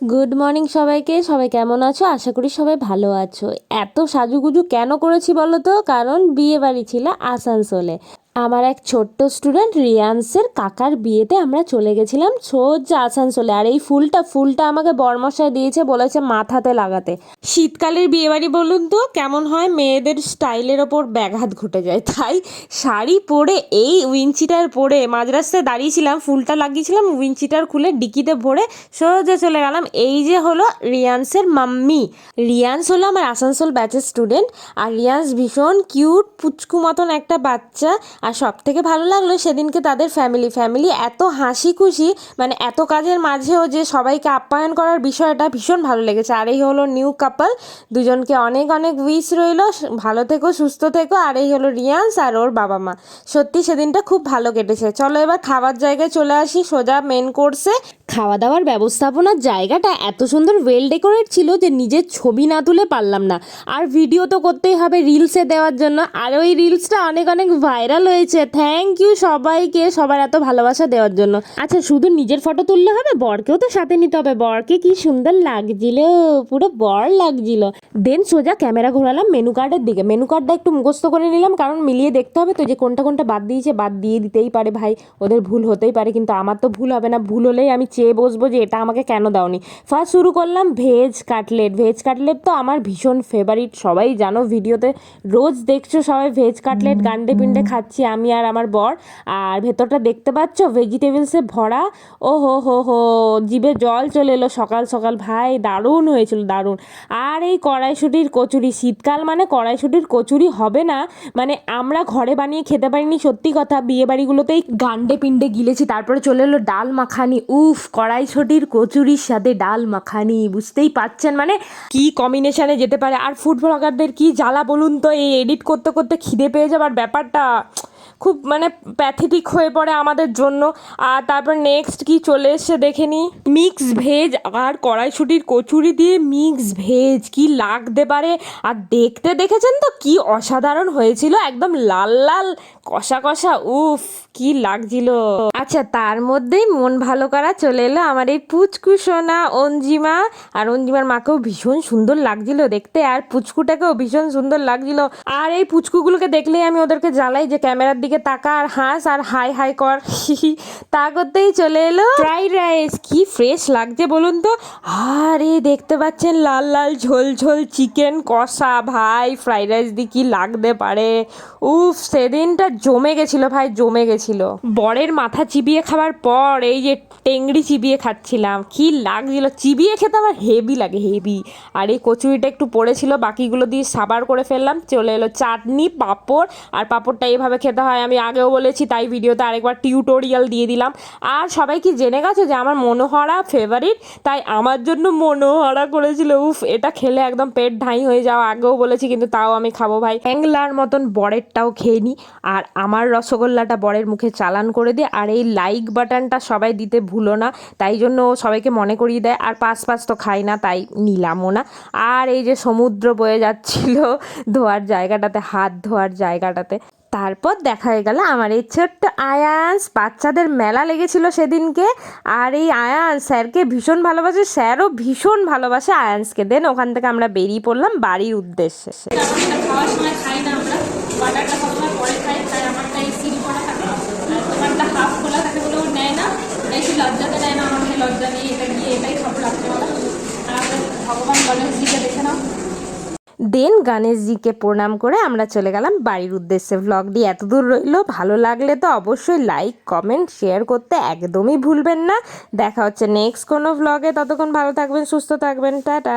Good morning সবাইকে। সবাই কেমন আছো? আশা করি সবাই ভালো আছো। এত সাজুগুজু কেন করেছি বলো তো? কারণ বিয়ে বাড়ি ছিল আসানসোলে। আমার এক ছোট্ট স্টুডেন্ট রিয়ান্সের কাকার বিয়েতে আমরা চলে গেছিলাম সোজা আসানসোলে। আর এই ফুলটা ফুলটা আমাকে বরমশাই দিয়েছে, বলেছে মাথাতে লাগাতে। শীতকালের বিয়েবাড়ি বলুন তো, কেমন হয়? মেয়েদের স্টাইলের ওপর ব্যাঘাত ঘটে যায়। তাই শাড়ি পরে, এই উইঞ্চিটার পরে মাঝ রাস্তায় দাঁড়িয়েছিলাম, ফুলটা লাগিয়েছিলাম উইঞ্চিটার খুলে ডিকিতে ভরে সোজা চলে গেলাম। এই যে হলো রিয়ান্সের মাম্মি। রিয়ান্স হলো আমার আসানসোল ব্যাচের স্টুডেন্ট আর রিয়ান্স ভীষণ কিউট পুচকু মতন একটা বাচ্চা। আর সব থেকে ভালো লাগল সেদিনকে তাদের ফ্যামিলি ফ্যামিলি এত হাসি খুশি মানে এত কাজের মাঝেও যে সবাইকে আপ্যায়ন করার বিষয়টা ভীষণ ভালো লেগেছে। আর এই হলো নিউ কাপল দুজনকে অনেক অনেক উইস রইল ভালো থেকো, সুস্থ থেকো, আর এই হলো রিয়ান্স আর ওর বাবা মা। সত্যি সেদিনটা খুব ভালো কেটেছে। চলো এবার খাবার জায়গায় চলে আসি, সোজা মেন কোর্সে খাওয়া দাওয়ার ব্যবস্থাপনার জায়গাটা এত সুন্দর ওয়েল ডেকোরেট ছিল যে নিজের ছবি না তুলে পারলাম না। আর ভিডিও তো করতেই হবে রিলসে দেওয়ার জন্য। আর ওই রিলসটা অনেক অনেক ভাইরাল হয়েছে। থ্যাংক ইউ সবাইকে সবার এত ভালোবাসা দেওয়ার জন্য। আচ্ছা শুধু নিজের ফটো তুললে হবে? বরকেও তো সাথে নিতে হবে। বরকে কি সুন্দর লাগছিল, পুরো বর লাগছিল। দেন সোজা ক্যামেরা ঘোরালাম মেনু কার্ডের দিকে। মেনু কার্ডটা একটু মুখস্থ করে নিলাম, কারণ মিলিয়ে দেখতে হবে তো যে কোনটা কোনটা বাদ দিয়েছে, বাদ দিয়ে দিতেই পারে ভাই। ওদের ভুল হতেই পারে, কিন্তু আমার তো ভুল হবে না। ভুল হলেই আমি চেয়ে বসবো যে এটা আমাকে কেন দাওনি। ফার্স্ট শুরু করলাম ভেজ কাটলেট ভেজ কাটলেট তো আমার ভীষণ ফেভারিট সবাই জানো, ভিডিওতে রোজ দেখছ সবাই ভেজ কাটলেট গান্ডে পিন্ডে খাচ্ছি। আমি আর আমার বর, আর ভেতরটা দেখতে পাচ্ছ? ভেজিটেবলসে ভরা। ও হো হো হো জিভে জল চলে এলো সকাল সকাল। ভাই, দারুণ হয়েছিল, দারুণ। আর এই কড়াইশুটির কচুরি, শীতকাল মানে কড়াইশুটির কচুরি হবে না। মানে আমরা ঘরে বানিয়ে খেতে পারিনি, সত্যি কথা। বিয়ে বাড়িগুলোতেই গান্ডে পিন্ডে গিলেছি, তারপরে চলে এলো ডাল মাখানি। উফ, কড়াইশুটির কচুরির সাথে ডাল মাখানি, বুঝতেই পাচ্ছেন মানে কি কম্বিনেশনে যেতে পারে? আর ফুড ব্লগারদের কি জ্বালা বলুন তো? এই এডিট করতে করতে খিদে পেয়ে যাবার ব্যাপারটা। খুব মানে প্যাথেটিক হয়ে পড়ে আমাদের জন্য। আর তারপর নেক্সট কি চলে এসছে দেখে নি? মিক্স ভেজ আর কড়াইশুটির কচুরি দিয়ে মিক্স ভেজ কি লাগতে পারে? আর দেখতে দেখেছেন তো কি অসাধারণ হয়েছিল? একদম লাল লাল, কষা কষা, উফ, কি লাগছিল। আচ্ছা তার মধ্যেই মন ভালো করা চলে এলো আমার এই পুচকু সোনা অঞ্জিমা। আর অঞ্জিমার মাকেও ভীষণ সুন্দর লাগছিল দেখতে, আর পুচকুটাকেও ভীষণ সুন্দর লাগছিল। আর এই পুচকুগুলোকে দেখলেই আমি ওদেরকে জ্বালাই যে ক্যামেরার দিকে তাকা আর হাস আর হাই হাই কর। তা করতেই চলে এলো। ফ্রাইড রাইস কি ফ্রেশ লাগছে বলুন তো? আরে দেখতে পাচ্ছেন লাল লাল ঝোল ঝোল চিকেন কষা ভাই ফ্রাইড রাইস দিয়ে কি লাগতে পারে? উফ সেদিনটা জমে গেছিল ভাই জমে গেছিল। বরের মাথা চিবিয়ে খাওয়ার পর এই যে টেংড়ি চিবিয়ে খাচ্ছিলাম কি লাগছিল। চিবিয়ে খেতে আমার হেভি লাগে হেভি আর এই কচুরিটা একটু পড়েছিল বাকিগুলো দিয়ে সাবার করে ফেললাম চলে এলো চাটনি পাঁপড় আর পাঁপড়টা এইভাবে খেতে হয়। আমি আগেও বলেছি, তাই ভিডিওতে আরেকবার টিউটোরিয়াল দিয়ে দিলাম। আর সবাই কি জেনে গেছো যে আমার মনোহরা ফেভারিট তাই আমার জন্য মনোহরা করেছিল। উফ, এটা খেলে একদম পেট ঢাই হয়ে যাওয়া আগেও বলেছি, কিন্তু তাও আমি খাব ভাই। হ্যাংলার মতন বরেরটাও খেয়ে নিই আর আমার রসগোল্লাটা বরের মুখে চালান করে দিয়ে আর এই লাইক বাটনটা সবাই দিতে ভুলো না। তাই জন্য সবাইকে মনে করিয়ে দেয়। আর পাঁচ পাঁচ তো খাই না, তাই নিলামও না। আর এই যে সমুদ্র বয়ে যাচ্ছিল ধোয়ার জায়গাটাতে, হাত ধোয়ার জায়গাটাতে। তারপর দেখা হয়ে গেল আমার এই ছোট্ট আয়ান্স। বাচ্চাদের মেলা লেগেছিল সেদিনকে। আর এই আয়ান্স স্যারকে ভীষণ ভালোবাসে। স্যারও ভীষণ ভালোবাসে আয়ান্সকে। দেন ওখান থেকে আমরা বেরিয়ে পড়লাম বাড়ির উদ্দেশ্যে। লজ্জা নিয়ে এটা এটাই রাত্রেবেলা। আর ভগবান দেখে নাও। দেন গণেশজিকে প্রণাম করে আমরা চলে গেলাম বাড়ির উদ্দেশ্যে। ভ্লগটি এত দূর রইল, ভালো লাগলে তো অবশ্যই লাইক কমেন্ট শেয়ার করতে একদমই ভুলবেন না। দেখা হচ্ছে নেক্সট কোনো ভ্লগে ততক্ষণ ভালো থাকবেন, সুস্থ থাকবেন। টাটা।